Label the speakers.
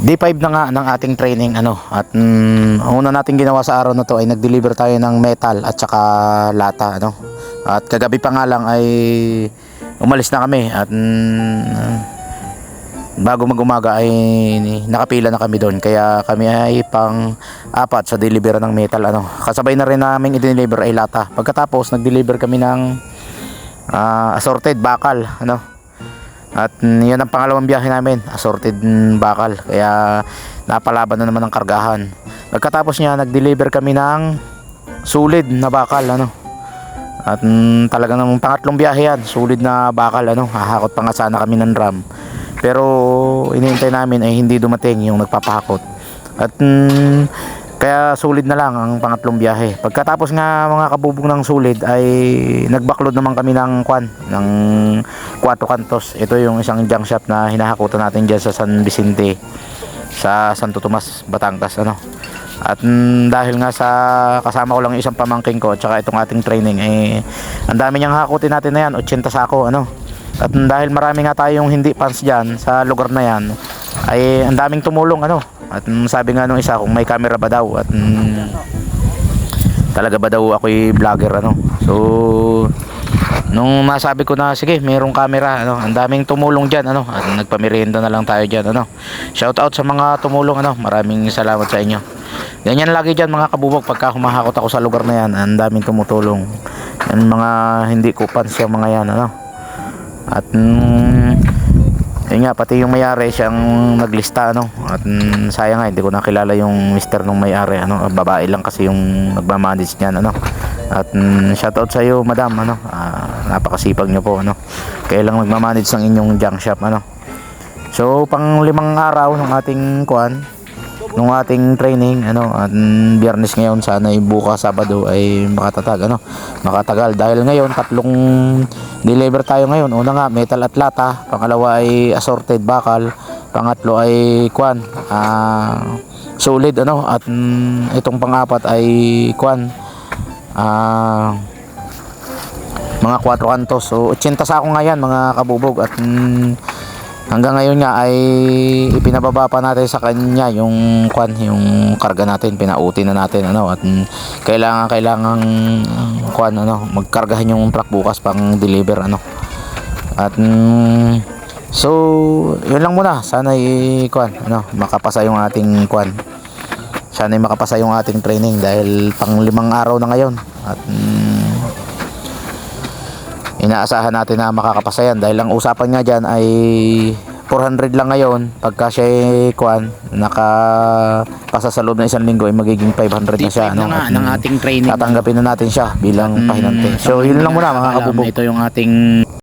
Speaker 1: D5 na nga ng ating training ano at mm, una natin ginawa sa araw na to ay nag-deliver tayo ng metal at saka lata ano. At kagabi pa nga lang ay umalis na kami at mm, bago mag-umaga ay nakapila na kami doon kaya kami ay pang apat sa deliver ng metal ano. Kasabay na rin namin i-deliver ay lata. Pagkatapos nag-deliver kami ng ah, assorted bakal ano. At yan ang pangalawang biyahe namin, assorted bakal. Kaya napalaban na naman ang kargahan. Pagkatapos niya, nag-deliver kami ng sulid na bakal. Ano? At mm, talagang ng pangatlong biyahe yan, sulid na bakal. Ano? Hahakot pa nga sana kami ng drum. Pero iniintay namin ay hindi dumating yung nagpapahakot. At mm, kaya sulit na lang ang pangatlong biyahe. Pagkatapos nga mga kabubog ng sulit ay nagbaklod naman kami ng kwan, ng Cuatro Cantos. Ito yung isang junk shop na hinahakutan natin dyan sa San Vicente sa Santo Tomas, Batangas ano. At mm, dahil nga sa kasama ko lang isang pamangking ko at saka itong ating training eh ang dami niyang hakutin natin na yan, 80 sako ano. At mm, dahil marami nga tayong hindi pants diyan sa lugar na yan ay ang daming tumulong ano. At mm, sabi nga nung isa kung may camera ba daw at mm, talaga ba daw ako'y vlogger ano. So nung nasabi ko na sige mayroong camera ano ang daming tumulong diyan ano at nagpamerienda na lang tayo diyan ano. Shout out sa mga tumulong ano maraming salamat sa inyo. Ganyan lagi diyan mga kabubog pagka humahakot ako sa lugar na yan ang daming tumutulong. Yan mga hindi ko pans yung mga yan ano. At mm, yun nga pati yung may-ari siyang naglista ano? At mm, sayang nga hindi ko nakilala yung mister nung may-ari ano? Babae lang kasi yung nagmamanage niyan ano? At mm, shoutout sa iyo madam ano? Ah, napakasipag niyo po ano? Kaya lang magmamanage ng inyong junk shop ano? So pang limang araw ng ating kuan nung ating training ano at biyernes ngayon sana ay bukas sabado ay makatatag ano makatagal. Dahil ngayon tatlong deliver tayo ngayon. Una nga metal at lata. Pangalawa ay assorted bakal. Pangatlo ay kuan ah solid ano at mm, itong pangapat ay kuan ah mga 4 kantos. So 80 sako nga yan mga kabubog at mm, hanggang ngayon nga ay ipinababa pa natin sa kanya yung kwan yung karga natin pinauti na natin ano at kailangan kailangan kwan ano magkargahan yung truck bukas pang deliver ano. At mm, so yun lang muna. Sana i kwan ano makapasa yung ating kwan. Sana makapasa yung ating training dahil pang limang araw na ngayon. At mm, inaasahan natin na makakapasa yan dahil ang usapan nga dyan ay 400 lang ngayon. Pagka siya ay kuan nakapasa sa loob ng isang linggo ay magiging 500 na siya ano,
Speaker 2: na nga ng
Speaker 1: mm,
Speaker 2: ating training.
Speaker 1: tatanggapin na natin siya bilang pahinante so yun lang muna mga kabubog
Speaker 2: Ito yung ating